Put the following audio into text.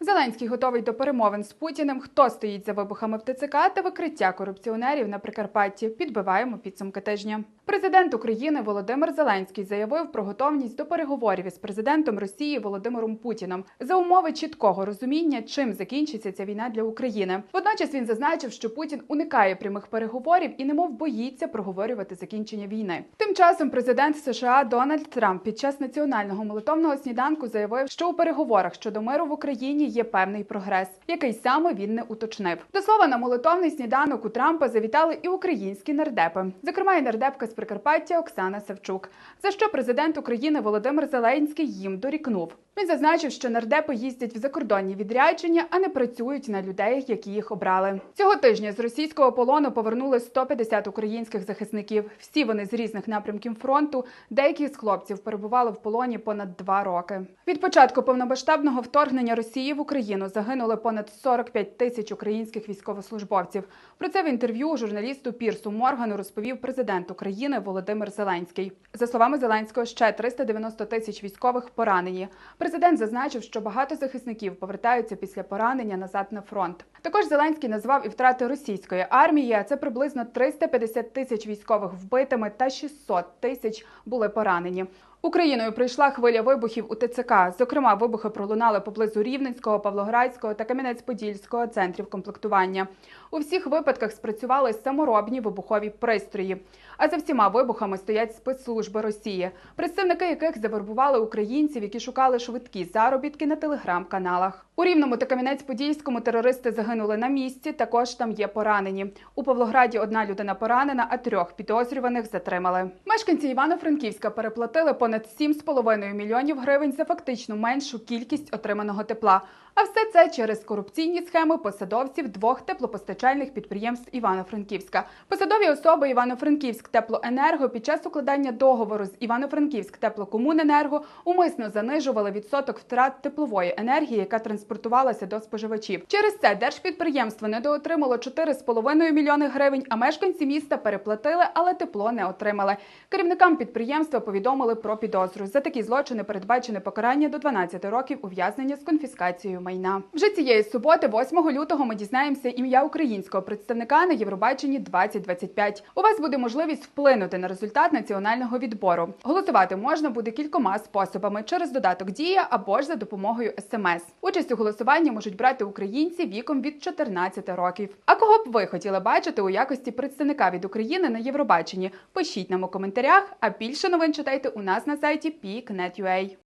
Зеленський готовий до перемовин з Путіним. Хто стоїть за вибухами в ТЦК та викриття корупціонерів на Прикарпатті? Підбиваємо підсумки тижня. Президент України Володимир Зеленський заявив про готовність до переговорів із президентом Росії Володимиром Путіном за умови чіткого розуміння, чим закінчиться ця війна для України. Водночас він зазначив, що Путін уникає прямих переговорів і немов боїться проговорювати закінчення війни. Тим часом президент США Дональд Трамп під час національного молитовного сніданку заявив, що у переговорах щодо миру в Україні є певний прогрес, який саме він не уточнив. До слова, на молитовний сніданок у Трампа завітали і українські нардепи, зокрема і нардепка з Прикарпаття Оксана Савчук. За що президент України Володимир Зеленський їм дорікнув. Він зазначив, що нардепи їздять в закордонні відрядження, а не працюють на людей, які їх обрали. Цього тижня з російського полону повернули 150 українських захисників. Всі вони з різних напрямків фронту. Деякі з хлопців перебували в полоні понад два роки. Від початку повномасштабного вторгнення Росії в Україну загинули понад 45 тисяч українських військовослужбовців. Про це в інтерв'ю журналісту Пірсу Моргану розповів президент України Володимир Зеленський. За словами Зеленського, ще 390 тисяч військових поранені. Президент зазначив, що багато захисників повертаються після поранення назад на фронт. Також Зеленський назвав і втрати російської армії. Це приблизно 350 тисяч військових вбитими та 600 тисяч були поранені. Україною прийшла хвиля вибухів у ТЦК. Зокрема, вибухи пролунали поблизу Рівненського, Павлоградського та Кам'янець-Подільського центрів комплектування. У всіх випадках спрацювали саморобні вибухові пристрої. А за всіма вибухами стоять спецслужби Росії, представники яких завербували українців, які шукали швидкі заробітки на телеграм-каналах. У Рівному та Кам'янець-Подільському терористи загинули на місці. Також там є поранені. У Павлограді одна людина поранена, а трьох підозрюваних затримали. Мешканці Івано-Франківська переплатили понад 7,5 мільйонів гривень за фактично меншу кількість отриманого тепла. А все це через корупційні схеми посадовців двох теплопостачальних підприємств Івано-Франківська. Посадові особи Івано-Франківськ Теплоенерго під час укладання договору з Івано-Франківськ Теплокомуненерго умисно занижували відсоток втрат теплової енергії, яка транспортувалася до споживачів. Через це держпідприємство недоотримало 4,5 мільйони гривень, а мешканці міста переплатили, але тепло не отримали. Керівникам підприємства повідомили про підозру. За такі злочини передбачене покарання до 12 років ув'язнення з конфіскацією майна. Вже цієї суботи, 8 лютого, ми дізнаємося ім'я українського представника на Євробаченні 2025. У вас буде можливість вплинути на результат національного відбору. Голосувати можна буде кількома способами через додаток Дія або ж за допомогою смс. Участь у голосуванні можуть брати українці віком від 14 років. А кого б ви хотіли бачити у якості представника від України на Євробаченні? Пишіть нам у коментарях. А більше новин читайте у нас на сайті peak.net.ua.